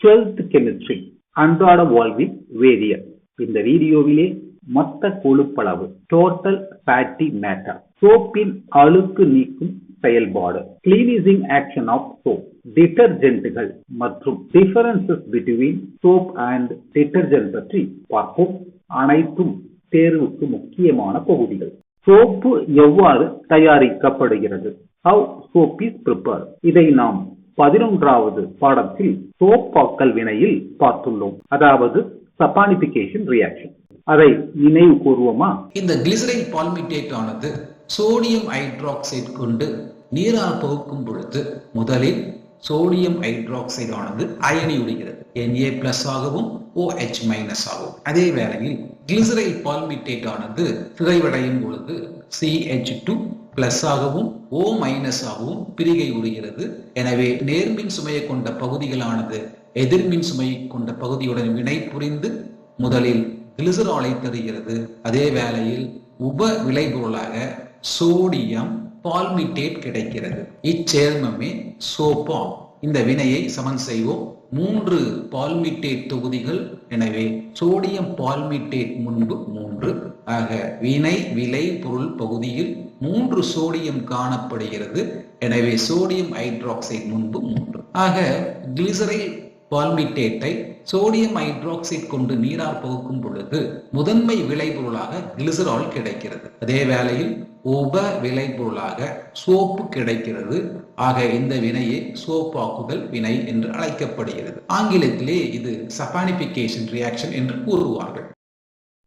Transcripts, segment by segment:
Twelfth chemistry அன்றாட வாழ்வில் வேதியல் இந்த வீடியோவிலே மொத்த கொழுப்பளவு டோட்டல் ஃபேட்டி மேட்டர் சோப்பின் அழுக்கு நீக்கும் செயல்பாடு கிளீனிசிங் ஆக்ஷன் ஆஃப் சோப் டிட்டர்ஜென்ட்டுகள் மற்றும் differences between soap and detergent பற்றி பார்ப்போம். அனைத்தும் தேர்வுக்கு முக்கியமான பகுதிகள். சோப்பு எவ்வாறு தயாரிக்கப்படுகிறது? ஹவு சோப் இஸ் ப்ரிப்பேர் இதை நாம் பதினொன்றாவது பாடத்தில் சோப்பாக்கல் வினையில் பார்த்துள்ளோம். அதாவது சப்பானிபிகேஷன் ரியாக்ஷன் அதை நினைவு கூறுவோமா இந்த கிளிசரைல் பால்மிட்டேட் ஆனது சோடியம் ஹைட்ராக்சைடு கொண்டு நீரால் பகுக்கும் பொழுது முதலில் சோடியம் ஹைட்ராக்சைடு ஆனது அயனி விடுகிறது என்ஏ பிளஸ் ஆகவும் ஓஹெச் மைனஸ் ஆகும் அதே வேளையில் கிளிசரைல் பால்மிட்டேட் ஆனது சிதைவடையும் பொழுது சிஹெச் டூ பிளஸ் ஆகவும் ஓ மைனஸ் ஆகவும் பிரிகை உறுகிறது எனவே நேர்மின் சுமையை கொண்ட பகுதிகளானது எதிர்மின் சுமை கொண்ட பகுதியுடன் வினை புரிந்து முதலில் கிளிசராலை தருகிறது. அதே வேளையில் உப விளைபொருளாக சோடியம் பால்மிட்டேட் கிடைக்கிறது. இச்சேர்மமே சோப்பா இந்த வினையை சமன் செய்வோம். மூன்று பால்மிட்டேட் தொகுதிகள். எனவே சோடியம் பால்மிட்டேட் முன்பு மூன்று ஆக வினை விலை பொருள் பகுதியில் மூன்று சோடியம் காணப்படுகிறது. எனவே சோடியம் ஹைட்ராக்சைடு முன்பு மூன்று. ஆக கிளிசரைல் பால்மிட்டேட்டை சோடியம் ஹைட்ராக்சைடு கொண்டு நீரால் பகுக்கும் பொழுது முதன்மை விளைபொருளாக கிளிசரால் கிடைக்கிறது. அதே வேளையில் உப விளைபொருளாக சோப்பு கிடைக்கிறது. ஆக இந்த வினையை சோப்பாக்குதல் வினை என்று அழைக்கப்படுகிறது. ஆங்கிலத்திலே இது சபானிபிகேஷன் ரியாக்ஷன் என்று கூறுவார்கள்.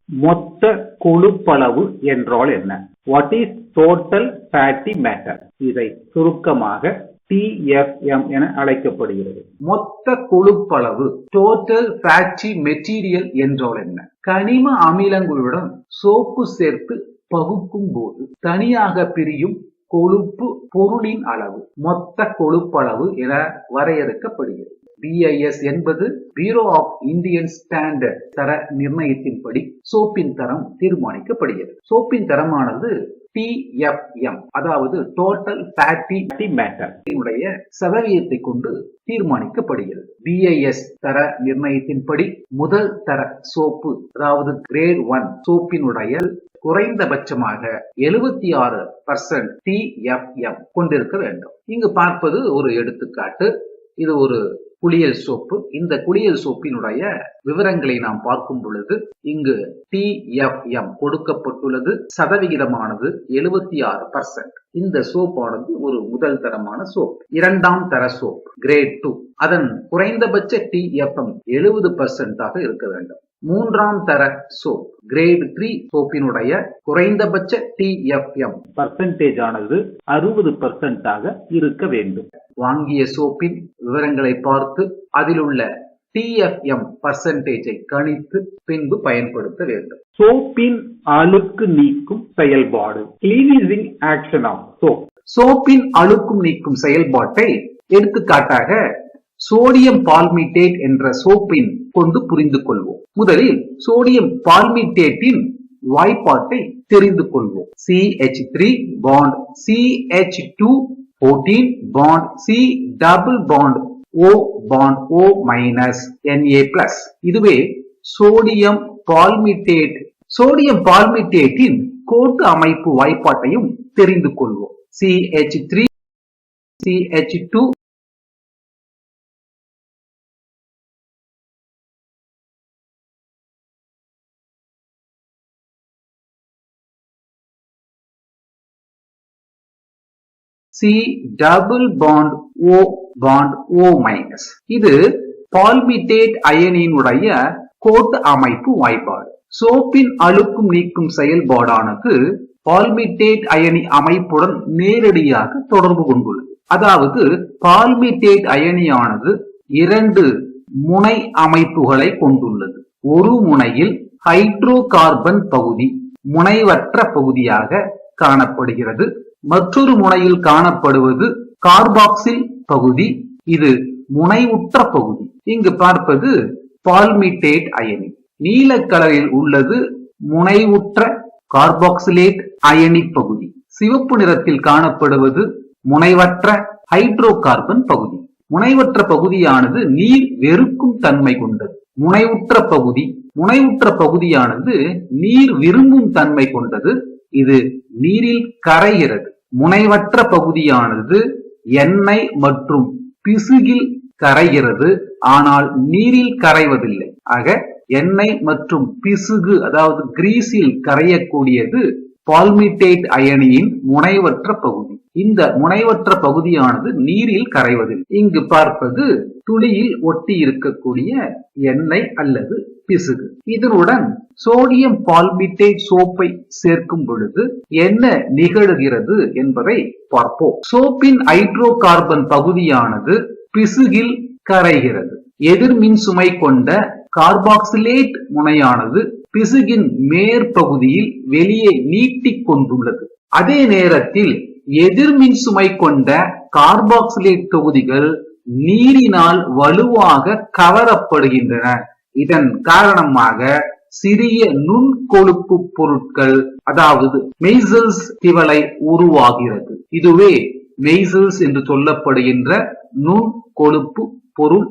மொத்த கொழுப்பளவு என்றால் என்ன? What is total fatty matter இதை சுருக்கமாக டிஎஃப்எம் என அழைக்கப்படுகிறது. மொத்த கொழுப்பளவு டோட்டல் ஃபேட்டி மெட்டீரியல் என்றால் என்ன? கனிம அமிலங்களுடன் சோப்பு சேர்த்து பகுக்கும் போது தனியாக பிரியும் கொழுப்பு பொருளின் அளவு மொத்த கொழுப்பளவு என வரையறுக்கப்படுகிறது. பிஐஎஸ் என்பது பியூரோ ஆஃப் இந்தியன் ஸ்டாண்டர்ட் தர நிர்ணயத்தின்படி சோப்பின் தரம் தீர்மானிக்கப்படுகிறது. சோப்பின் தரமானது டிஎஃப்எம் அதாவது டோட்டல் ஃபேட்டி மேட்டர் உடைய சதவீதத்தை கொண்டு தீர்மானிக்கப்படுகிறது. பிஐஎஸ் தர நிர்ணயத்தின்படி முதல் தர சோப்பு அதாவது கிரேட் ஒன் சோப்பினுடைய குறைந்தபட்சமாக எழுபத்தி ஆறு பர்சன்ட் டிஎஃப்எம் கொண்டிருக்க வேண்டும். இங்கு பார்ப்பது ஒரு எடுத்துக்காட்டு. இது ஒரு குளியல் சோப்பு. இந்த குளியல் சோப்பினுடைய விவரங்களை நாம் பார்க்கும் பொழுது இங்கு டிஎஃப்எம் கொடுக்கப்பட்டுள்ளது. சதவிகிதமானது எழுபத்தி ஆறு பர்சன்ட் இந்த சோப்பானது ஒரு முதல் தரமான சோப். இரண்டாம் தர சோப் கிரேட் டூ அதன் குறைந்தபட்ச டிஎஃப்எம் எழுபது பர்சன்டாக இருக்க வேண்டும். மூன்றாம் தர சோப் கிரேட் த்ரீ சோப்பினுடைய குறைந்தபட்ச டிஎஃப்எம் பர்சன்டேஜ் ஆனது அறுபது பர்சன்டாக இருக்க வேண்டும். வாங்கிய சோப்பின் விவரங்களை பார்த்து அதில் உள்ள டிஎஃப்எம் பர்சன்டேஜை கணித்து பின்பு பயன்படுத்த வேண்டும். சோப்பின் அழுக்கு நீக்கும் செயல்பாடு கிளீனிசிங் ஆக்ஷன் ஆஃப் சோப் சோப்பின் அழுக்கும் நீக்கும் செயல்பாட்டை எடுத்துக்காட்டாக சோடியம் பால்மிட்டேட் என்ற சோப்பின் கொண்டு புரிந்து கொள்வோம் முதலில் சோடியம் பால்மிட்டேட்டின் வாய்ப்பாட்டை தெரிந்து கொள்வோம். CH three bond CH two fourteen bond C double bond O bond O minus NA plus இதுவே சோடியம் பால்மிட்டேட் சோடியம் பால்மிட்டேட்டின் கோட்டு அமைப்பு வாய்ப்பாட்டையும் தெரிந்து கொள்வோம். CH three CH two C double bond O bond O minus. இது பால்மிட்டேட் அயனியினுடைய கோட்டு அமைப்பு வாய்ப்பாடு சோப்பின் அழுக்கும் நீக்கும் செயல்பாடானது பால்மிட்டேட் அயனி அமைப்புடன் நேரடியாக தொடர்பு கொண்டுள்ளது. அதாவது பால்மிட்டேட் அயனியானது இரண்டு முனை அமைப்புகளை கொண்டுள்ளது. ஒரு முனையில் ஹைட்ரோ கார்பன் பகுதி முனைவற்ற பகுதியாக காணப்படுகிறது. மற்றொரு முனையில் காணப்படுவது கார்பாக்சில் பகுதி. இது முனைவுற்ற பகுதி. இங்கு பார்ப்பது பால்மிட்டேட் அயனி. நீல கலரில் உள்ளது முனைவுற்ற கார்பாக்சிலேட் அயனி பகுதி. சிவப்பு நிறத்தில் காணப்படுவது முனைவற்ற ஹைட்ரோ கார்பன் பகுதி. முனைவற்ற பகுதியானது நீர் வெறுக்கும் தன்மை கொண்டது. முனைவுற்ற பகுதி. முனைவுற்ற பகுதியானது நீர் விரும்பும் தன்மை கொண்டது. இது நீரில் கரைகிறது. முனைவற்ற பகுதியானது எண்ணெய் மற்றும் பிசுகில் கரைகிறது. ஆனால் நீரில் கரைவதில்லை. ஆக எண்ணெய் மற்றும் பிசுகு அதாவது கிரீஸில் கரையக்கூடியது பால்மிட்டேட் அயனியின் முனைவற்ற பகுதி. இந்த முனைவற்ற பகுதியானது நீரில் கரைவதில்லை. இங்கு பார்ப்பது துளியில் ஒட்டி இருக்கக்கூடிய எண்ணெய் அல்லது பிசுகு இதனுடன் சோடியம் பால்பிட்டேட் சோப்பை சேர்க்கும் பொழுது என்ன நிகழுகிறது என்பதை பார்ப்போம். சோப்பின் ஹைட்ரோ கார்பன் பகுதியானது பிசுகில் கரைகிறது. எதிர்மின் சுமை கொண்ட கார்பாக்சிலேட் முனையானது பிசுகின் மேற்பகுதியில் வெளியே நீட்டிக் கொண்டுள்ளது. அதே நேரத்தில் எதிர்மின் சுமை கொண்ட கார்பாக்சிலேட் தொகுதிகள் நீரினால் வலுவாக கவரப்படுகின்றன. இதன் காரணமாக சிறிய நுண்கொழுப்பு பொருட்கள் அதாவது மெய்சல்ஸ் திவலை உருவாகிறது. இதுவே மெய்சல்ஸ் என்று சொல்லப்படுகின்ற நுண்கொழுப்பு பொருள்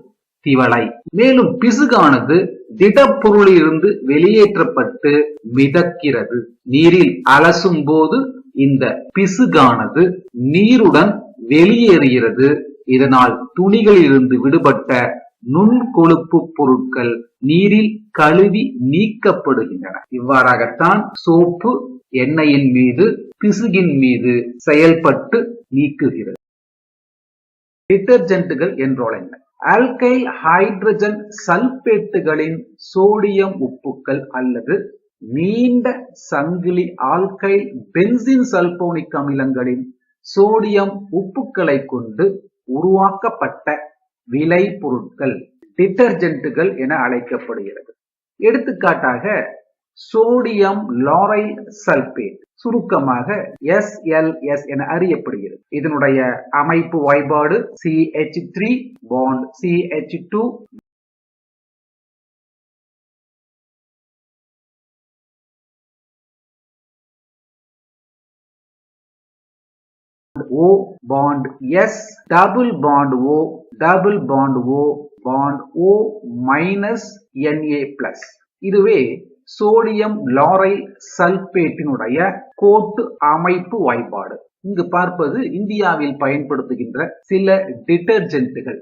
திவலை. மேலும் பிசுகானது திடப்பொருளிலிருந்து வெளியேற்றப்பட்டு மிதக்கிறது. நீரில் அலசும் போது இந்த பிசுகானது நீருடன் வெளியேறுகிறது. இதனால் துணிகளிலிருந்து விடுபட்ட நுண்கொழுப்பு பொருட்கள் நீரில் கழுவி நீக்கப்படுகின்றன. இவ்வாறாகத்தான் சோப்பு எண்ணெயின் மீது பிசுகின் மீது செயல்பட்டு நீக்குகிறது. டிட்டர்ஜென்ட்டுகள் என்றால் என்ன ஆல்கைல் ஹைட்ரஜன் சல்பேட்டுகளின் சோடியம் உப்புக்கள் அல்லது நீண்ட சங்கிலி ஆல்கைல் பென்சின் சல்போனிக் அமிலங்களின் சோடியம் உப்புக்களை கொண்டு உருவாக்கப்பட்ட விலை பொருட்கள் டிட்டர்ஜென்ட்டுகள் என அழைக்கப்படுகிறது. எடுத்துக்காட்டாக சோடியம் லாரை சல்பேட் சுருக்கமாக எஸ்எல்எஸ் என அறியப்படுகிறது. இதனுடைய அமைப்பு வாய்பாடு CH three bond CH two O bond S double bond O double bond O bond O minus NA plus இதுவே சோடியம் லாரைல் சல்பேட்டினுடைய கோட்டு அமைப்பு வாய்ப்பாடு. இங்கு பார்ப்பது இந்தியாவில் பயன்படுத்துகின்ற சில டிட்டர்ஜென்ட்டுகள்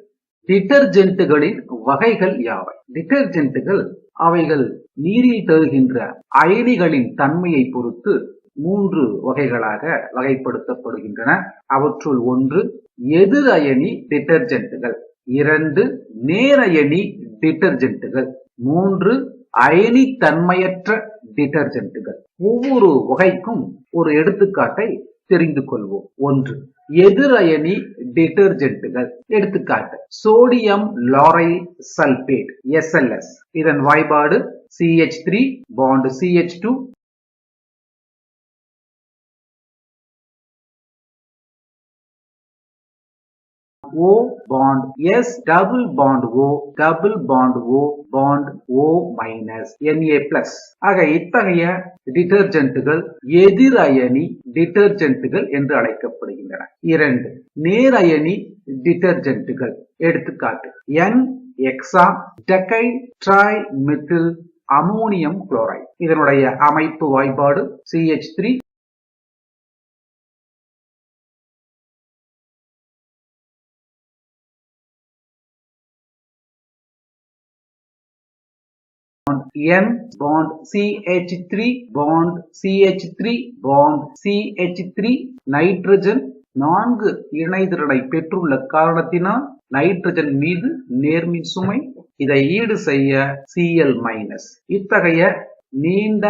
டிட்டர்ஜென்ட்டுகளின் வகைகள் யாவை? டிட்டர்ஜென்ட்டுகள் அவைகள் நீரில் தருகின்ற அயனிகளின் தன்மையை பொறுத்து மூன்று வகைகளாக வகைப்படுத்தப்படுகின்றன. அவற்றுள் ஒன்று எதிர் அயனி டிட்டர்ஜென்ட்டுகள். இரண்டு நேரயனி டிட்டர்ஜென்ட்டுகள். மூன்று அயனி தன்மையற்ற டிட்டர்ஜென்ட்டுகள். ஒவ்வொரு வகைக்கும் ஒரு எடுத்துக்காட்டை தெரிந்து கொள்வோம். ஒன்று எதிரயனி டிட்டர்ஜென்ட்டுகள். எடுத்துக்காட்டு சோடியம் லாரைல் சல்பேட் எஸ்எல்எஸ் இதன் வாய்பாடு CH three bond CH two O bond S double bond O double bond O bond O minus Na plus. ஆக இத்தகைய டிட்டர்ஜென்ட்டுகள் எதிரயனி டிட்டர்ஜென்ட்டுகள் என்று அழைக்கப்படுகின்றன. இரண்டு நேரயனி டிட்டர்ஜென்ட்டுகள் எடுத்துக்காட்டு N hexadecyl trimethyl ammonium chloride இதனுடைய அமைப்பு வாய்ப்பாடு CH three N bond CH3 bond CH3 bond CH3 nitrogen நான்கு இணைதிறனை பெற்றுள்ள காரணத்தினால் நைட்ரஜன் மீது நேர்மின் சுமை. இதை ஈடு செய்ய Cl மைனஸ் இத்தகைய நீண்ட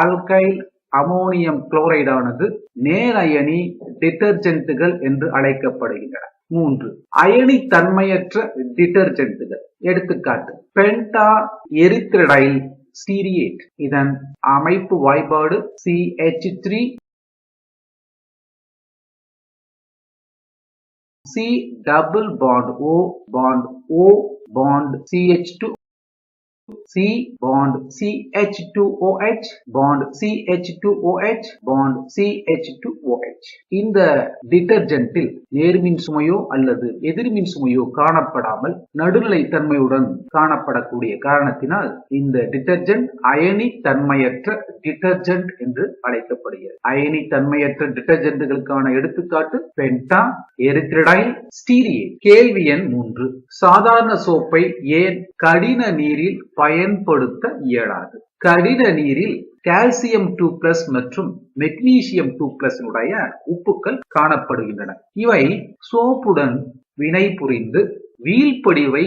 ஆல்கைல் அமோனியம் குளோரைடானது நேரயனி டிட்டர்ஜென்ட்டுகள் என்று அழைக்கப்படுகின்றன. மூன்று அயனி தன்மையற்ற டிட்டர்ஜென்ட்டுகள் எடுத்துக்காட்டு. பென்டா எரித்ரடைல் சீரியேட் இதன் அமைப்பு வாய்ப்பாடு CH three C double bond O bond O bond CH two C bond CH2OH bond CH2OH bond CH2OH இந்த டிட்டர்ஜென்ட்டில் நேர்மின் சுமையோ அல்லது எதிர்மின் சுமையோ காணப்படாமல் நடுநிலை தன்மையுடன் காணப்படக்கூடிய காரணத்தினால் இந்த டிட்டர்ஜென்ட் அயனி தன்மையற்ற டிட்டர்ஜென்ட் என்று அழைக்கப்படுகிறது. அயனி தன்மையற்ற டிட்டர்ஜென்ட்டுகளுக்கான எடுத்துக்காட்டு பென்டா எரித்ரிடைல் ஸ்டீரியே கேள்வி எண் மூன்று. சாதாரண சோப்பை ஏன் கடின நீரில் பயன்படுத்த இயலாது. கடின நீரில் கால்சியம் டூ பிளஸ் மற்றும் மெக்னீசியம் டூ பிளஸ் உடைய உப்புக்கள் காணப்படுகின்றன. இவை சோப்புடன் வினை புரிந்து வீழ்படிவை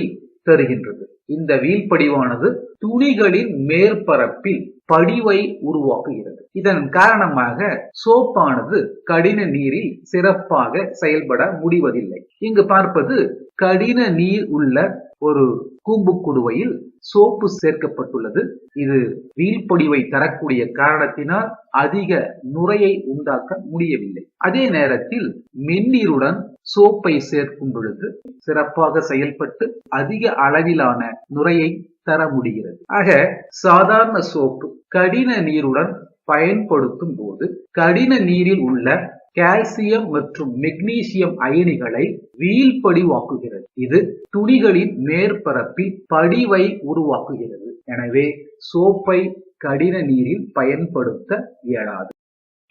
தருகின்றது. இந்த வீழ்படிவானது துணிகளின் மேற்பரப்பில் படிவை உருவாக்குகிறது. இதன் காரணமாக சோப்பானது கடின நீரில் சிறப்பாக செயல்பட முடிவதில்லை. இங்கு பார்ப்பது கடின நீர் உள்ள ஒரு கூம்பு குடுவையில் சோப்பு சேர்க்கப்பட்டுள்ளது. இது வீழ்படிவை தரக்கூடிய காரணத்தினால் அதிக நுரையை உண்டாக்க முடியவில்லை. அதே நேரத்தில் மென்னீருடன் சோப்பை சேர்க்கும் பொழுது சிறப்பாக செயல்பட்டு அதிக அளவிலான நுரையை தர முடிகிறது. ஆக சாதாரண சோப்பு கடின நீருடன் பயன்படுத்தும் போது கடின நீரில் உள்ள கால்சியம் மற்றும் மெக்னீசியம் அயனிகளை வீழ்படிவாக்குகிறது இது துணிகளின் மேற்பரப்பில் படிவை உருவாக்குகிறது. எனவே சோப்பை கடின நீரில் பயன்படுத்த இயலாது.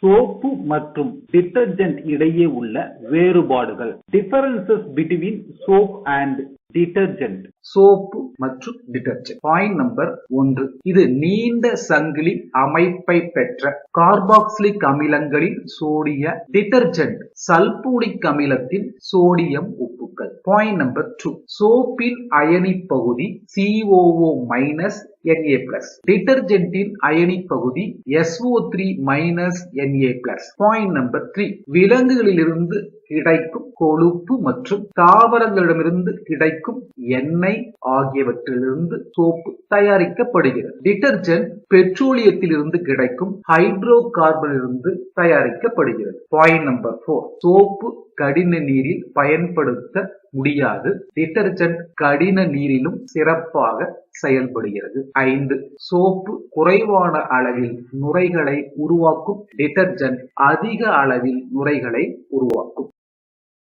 சோப்பு மற்றும் டிட்டர்ஜென்ட் இடையே உள்ள வேறுபாடுகள். Differences between soap and detergent soap மற்றும் டிட்டர்ஜென்ட் பாயிண்ட் நம்பர் ஒன்று. இது நீண்ட சங்கிலி அமைப்பை பெற்ற கார்பாக்சிலிக் அமிலங்களின் சோடிய டிட்டர்ஜென்ட் சல்பூரிக் அமிலத்தின் சோடியம் உப்புக்கள். பாயிண்ட் நம்பர் டூ சோப்பின் அயனி பகுதி சிஓஓ மைனஸ் என்ஏ பிளஸ் டிட்டர்ஜென்டின் அயனி பகுதி SO three minus NA plus point number three விலங்குகளிலிருந்து கிடைக்கும் கொழுப்பு மற்றும் தாவரங்களிடமிருந்து கிடைக்கும் எண்ணெய் ஆகியவற்றிலிருந்து சோப்பு தயாரிக்கப்படுகிறது. டிட்டர்ஜென்ட் பெட்ரோலியத்திலிருந்து கிடைக்கும் ஹைட்ரோ கார்பனிலிருந்து தயாரிக்கப்படுகிறது. பாயிண்ட் நம்பர் போர் சோப்பு கடின நீரில் பயன்படுத்த முடியாது. டிட்டர்ஜென்ட் கடின நீரிலும் சிறப்பாக செயல்படுகிறது. ஐந்து சோப்பு குறைவான அளவில் நுரைகளை உருவாக்கும். டிட்டர்ஜென்ட் அதிக அளவில் நுரைகளை உருவாக்கும்.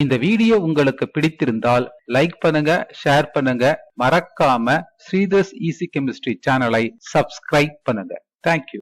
இந்த வீடியோ உங்களுக்கு பிடித்திருந்தால் லைக் பண்ணுங்க ஷேர் பண்ணுங்க. மறக்காம ஸ்ரீதர்ஸ் ஈசி கெமிஸ்ட்ரி சேனலை சப்ஸ்கிரைப் பண்ணுங்க. Thank you